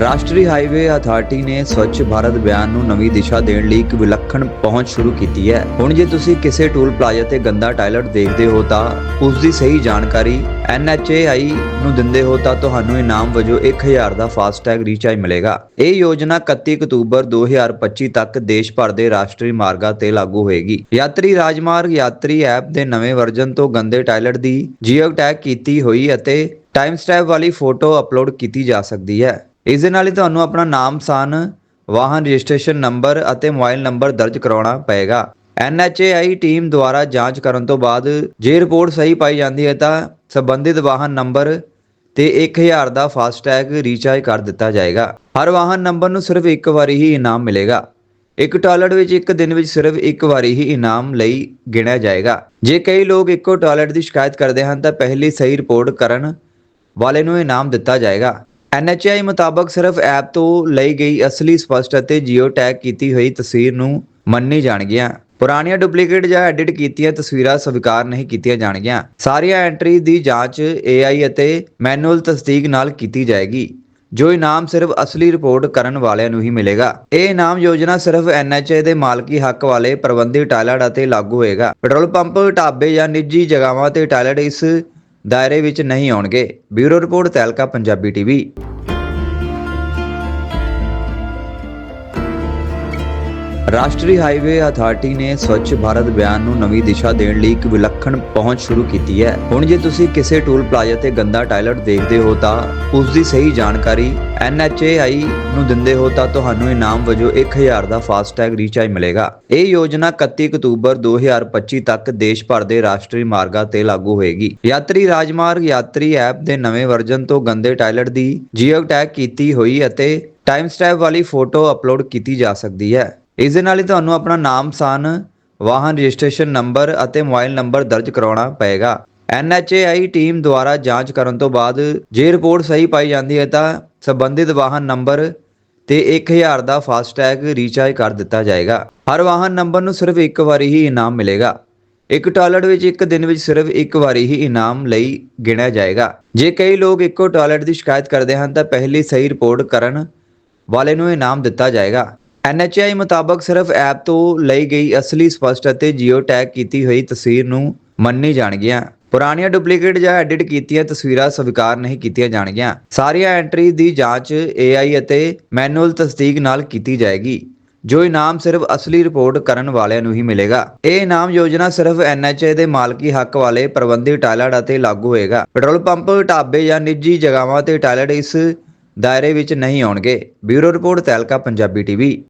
ਰਾਸ਼ਟਰੀ highway authority ਨੇ ਸਵੱਛ ਭਾਰਤ ਅਭਿਆਨ ਨੂੰ ਨਵੀਂ ਦਿਸ਼ਾ ਦੇਣ ਲਈ ਇੱਕ ਵਿਲੱਖਣ ਪਹੁੰਚ ਸ਼ੁਰੂ ਕੀਤੀ ਹੈ। ਹੁਣ ਜੇ ਤੁਸੀਂ ਕਿਸੇ ਟੂਲ ਪਲਾਜ਼ਾ ਤੇ ਗੰਦਾ ਟਾਇਲਟ ਦੇਖਦੇ ਹੋ ਤਾਂ ਉਸ ਦੀ ਸਹੀ ਜਾਣਕਾਰੀ NHAI ਨੂੰ ਦਿੰਦੇ ਹੋ ਤਾਂ ਤੁਹਾਨੂੰ ਇਨਾਮ ਵਜੋਂ 1000 ਦਾ ਫਾਸਟੈਗ ਰੀਚਾਰਜ ਮਿਲੇਗਾ। ਇਹ ਯੋਜਨਾ 31 ਅਕਤੂਬਰ 2025 ਤੱਕ ਦੇਸ਼ ਭਰ ਦੇ ਰਾਸ਼ਟਰੀ ਮਾਰਗਾਂ ਤੇ ਲਾਗੂ ਹੋਏਗੀ। ਯਾਤਰੀ ਰਾਜਮਾਰਗ ਯਾਤਰੀ ਐਪ ਦੇ ਨਵੇਂ ਵਰਜ਼ਨ ਤੋਂ ਗੰਦੇ ਟਾਇਲਟ ਦੀ ਜੀਓ ਟੈਗ ਕੀਤੀ ਹੋਈ ਅਤੇ ਟਾਈਮ ਸਟੈਪ ਵਾਲੀ ਫੋਟੋ ਅਪਲੋਡ ਕੀਤੀ ਜਾ ਸਕਦੀ ਹੈ। ਇਸ ਦੇ ਨਾਲ ਹੀ ਤੁਹਾਨੂੰ ਆਪਣਾ ਨਾਮ, ਸਾਨ, ਵਾਹਨ, ਰਜਿਸਟ੍ਰੇਸ਼ਨ ਨੰਬਰ ਅਤੇ ਮੋਬਾਈਲ ਨੰਬਰ ਦਰਜ ਕਰਾਉਣਾ ਪਏਗਾ। NHAI ਟੀਮ ਦੁਆਰਾ ਜਾਂਚ ਕਰਨ ਤੋਂ ਬਾਅਦ ਜੇ ਰਿਪੋਰਟ ਸਹੀ ਪਾਈ ਜਾਂਦੀ ਹੈ ਤਾਂ ਸੰਬੰਧਿਤ ਵਾਹਨ ਨੰਬਰ ਤੇ 1000 ਦਾ ਫਾਸਟੈਗ ਰੀਚਾਰਜ ਕਰ ਦਿੱਤਾ ਜਾਏਗਾ। ਹਰ ਵਾਹਨ ਨੰਬਰ ਨੂੰ ਸਿਰਫ ਇੱਕ ਵਾਰੀ ਹੀ ਇਨਾਮ ਮਿਲੇਗਾ। ਇੱਕ ਟਾਇਲਟ ਵਿੱਚ ਇੱਕ ਦਿਨ ਵਿੱਚ ਸਿਰਫ ਇੱਕ ਵਾਰੀ ਹੀ ਇਨਾਮ ਲਈ ਗਿਣਿਆ ਜਾਏਗਾ। ਜੇ ਕਈ ਲੋਕ ਇੱਕੋ ਟਾਇਲਟ ਦੀ ਸ਼ਿਕਾਇਤ ਕਰਦੇ ਹਨ ਤਾਂ ਪਹਿਲੀ ਸਹੀ ਰਿਪੋਰਟ ਕਰਨ ਵਾਲੇ ਨੂੰ ਇਨਾਮ ਦਿੱਤਾ ਜਾਏਗਾ। NHAI ਮੁਤਾਬਕ ਸਿਰਫ ਐਪ ਤੋਂ ਲਈ ਗਈ ਅਸਲੀ ਸਪਸ਼ਟ ਅਤੇ ਜੀਓ ਟੈਗ ਕੀਤੀ ਹੋਈ ਤਸਵੀਰ ਨੂੰ ਮੰਨੀ ਜਾਣਗੀਆਂ। ਪੁਰਾਣੀਆਂ ਡੁਪਲੀਕੇਟ ਜਾਂ ਐਡਿਟ ਕੀਤੀਆਂ ਤਸਵੀਰਾਂ ਸਵੀਕਾਰ ਨਹੀਂ ਕੀਤੀਆਂ ਜਾਣਗੀਆਂ। ਸਾਰੀਆਂ ਐਂਟਰੀ ਦੀ ਜਾਂਚ AI ਅਤੇ ਮੈਨੂਅਲ ਤਸਦੀਕ ਨਾਲ ਕੀਤੀ ਜਾਏਗੀ, ਜੋ ਇਨਾਮ ਸਿਰਫ ਅਸਲੀ ਰਿਪੋਰਟ ਕਰਨ ਵਾਲਿਆਂ ਨੂੰ ਹੀ ਮਿਲੇਗਾ। ਇਹ ਇਨਾਮ ਯੋਜਨਾ ਸਿਰਫ NHA ਦੇ ਮਾਲਕੀ ਹੱਕ ਵਾਲੇ ਪ੍ਰਬੰਧੀ ਟਾਇਲਟ ਅਤੇ ਲਾਗੂ ਹੋਏਗਾ। ਪੈਟਰੋਲ ਪੰਪ, ਢਾਬੇ ਜਾਂ ਨਿੱਜੀ ਜਗ੍ਹਾਵਾਂ ਤੇ ਟਾਇਲਟ ਇਸ ਦਾਇਰੇ ਵਿੱਚ ਨਹੀਂ ਆਉਣਗੇ। Bureau report Tehelka Punjabi TV. ਰਾਸ਼ਟਰੀ ਹਾਈਵੇ ਅਥਾਰਟੀ ਨੇ ਸਵੱਛ ਭਾਰਤ ਅਭਿਆਨ ਨੂੰ ਨਵੀਂ ਦਿਸ਼ਾ ਦੇਣ ਲਈ ਇੱਕ ਵਿਲੱਖਣ ਪਹੁੰਚ ਸ਼ੁਰੂ ਕੀਤੀ ਹੈ। ਹੁਣ ਜੇ ਤੁਸੀਂ ਕਿਸੇ ਟੂਲ ਪਲਾਜ਼ਾ ਤੇ ਗੰਦਾ ਟਾਇਲਟ ਦੇਖਦੇ ਹੋ ਤਾਂ ਉਸ ਦੀ ਸਹੀ ਜਾਣਕਾਰੀ NHAI ਨੂੰ ਦਿੰਦੇ ਹੋ ਤਾਂ ਤੁਹਾਨੂੰ ਇਨਾਮ ਵਜੋਂ 1000 ਦਾ ਫਾਸਟੈਗ ਰੀਚਾਰਜ ਮਿਲੇਗਾ। ਇਹ ਯੋਜਨਾ 31 ਅਕਤੂਬਰ 2025 ਤੱਕ ਦੇਸ਼ ਭਰ ਦੇ ਰਾਸ਼ਟਰੀ ਮਾਰਗਾਂ ਤੇ ਲਾਗੂ ਹੋਏਗੀ। ਯਾਤਰੀ ਰਾਜਮਾਰਗ ਯਾਤਰੀ ਐਪ ਦੇ ਨਵੇਂ ਵਰਜ਼ਨ ਤੋਂ ਗੰਦੇ ਟਾਇਲਟ ਦੀ ਜੀਓ ਟੈਗ ਕੀਤੀ ਹੋਈ ਅਤੇ ਟਾਈਮ ਸਟੈਪ ਵਾਲੀ ਫੋਟੋ ਅਪਲੋਡ ਕੀਤੀ ਜਾ ਸਕਦੀ ਹੈ। ਇਸ ਦੇ ਨਾਲ ਹੀ ਤੁਹਾਨੂੰ ਆਪਣਾ ਨਾਮ, ਸਾਨ, ਵਾਹਨ ਰਜਿਸਟ੍ਰੇਸ਼ਨ ਨੰਬਰ ਅਤੇ ਮੋਬਾਈਲ ਨੰਬਰ ਦਰਜ ਕਰਾਉਣਾ ਪਏਗਾ। NHAI ਟੀਮ ਦੁਆਰਾ ਜਾਂਚ ਕਰਨ ਤੋਂ ਬਾਅਦ ਜੇ ਰਿਪੋਰਟ ਸਹੀ ਪਾਈ ਜਾਂਦੀ ਹੈ ਤਾਂ ਸੰਬੰਧਿਤ ਵਾਹਨ ਨੰਬਰ ਤੇ 1000 ਦਾ ਫਾਸਟੈਗ ਰੀਚਾਰਜ ਕਰ ਦਿੱਤਾ ਜਾਏਗਾ। ਹਰ ਵਾਹਨ ਨੰਬਰ ਨੂੰ ਸਿਰਫ ਇੱਕ ਵਾਰੀ ਹੀ ਇਨਾਮ ਮਿਲੇਗਾ। ਇੱਕ ਟਾਇਲਟ ਵਿੱਚ ਇੱਕ ਦਿਨ ਵਿੱਚ ਸਿਰਫ ਇੱਕ ਵਾਰੀ ਹੀ ਇਨਾਮ ਲਈ ਗਿਣਿਆ ਜਾਏਗਾ। ਜੇ ਕਈ ਲੋਕ ਇੱਕੋ ਟਾਇਲਟ ਦੀ ਸ਼ਿਕਾਇਤ ਕਰਦੇ ਹਨ ਤਾਂ ਪਹਿਲੀ ਸਹੀ ਰਿਪੋਰਟ ਕਰਨ ਵਾਲੇ ਨੂੰ ਇਨਾਮ ਦਿੱਤਾ ਜਾਏਗਾ। NHAI ਮੁਤਾਬਕ ਸਿਰਫ ਐਪ ਤੋਂ ਲਈ ਗਈ ਅਸਲੀ ਸਪਸ਼ਟ ਅਤੇ ਜੀਓ ਟੈਗ ਕੀਤੀ ਹੋਈ ਤਸਵੀਰ ਨੂੰ ਮੰਨੀ ਜਾਣਗੀਆਂ। ਪੁਰਾਣੀਆਂ ਡੁਪਲੀਕੇਟ ਜਾਂ ਐਡਿਟ ਕੀਤੀਆਂ ਤਸਵੀਰਾਂ ਸਵੀਕਾਰ ਨਹੀਂ ਕੀਤੀਆਂ ਜਾਣਗੀਆਂ। ਸਾਰੀਆਂ ਐਂਟਰੀ ਦੀ ਜਾਂਚ AI ਅਤੇ ਮੈਨੂਅਲ ਤਸਦੀਕ ਨਾਲ ਕੀਤੀ ਜਾਏਗੀ, ਜੋ ਇਨਾਮ ਸਿਰਫ ਅਸਲੀ ਰਿਪੋਰਟ ਕਰਨ ਵਾਲਿਆਂ ਨੂੰ ਹੀ ਮਿਲੇਗਾ। ਇਹ ਇਨਾਮ ਯੋਜਨਾ ਸਿਰਫ NHA ਦੇ ਮਾਲਕੀ ਹੱਕ ਵਾਲੇ ਪ੍ਰਬੰਧੀ ਟਾਇਲਟ ਅਤੇ ਲਾਗੂ ਹੋਏਗਾ। ਪੈਟਰੋਲ ਪੰਪ, ਢਾਬੇ ਜਾਂ ਨਿੱਜੀ ਜਗ੍ਹਾਵਾਂ ਤੇ ਟਾਇਲਟ ਇਸ ਦਾਇਰੇ ਵਿੱਚ ਨਹੀਂ ਆਉਣਗੇ। Bureau report Tehelka, Punjabi TV.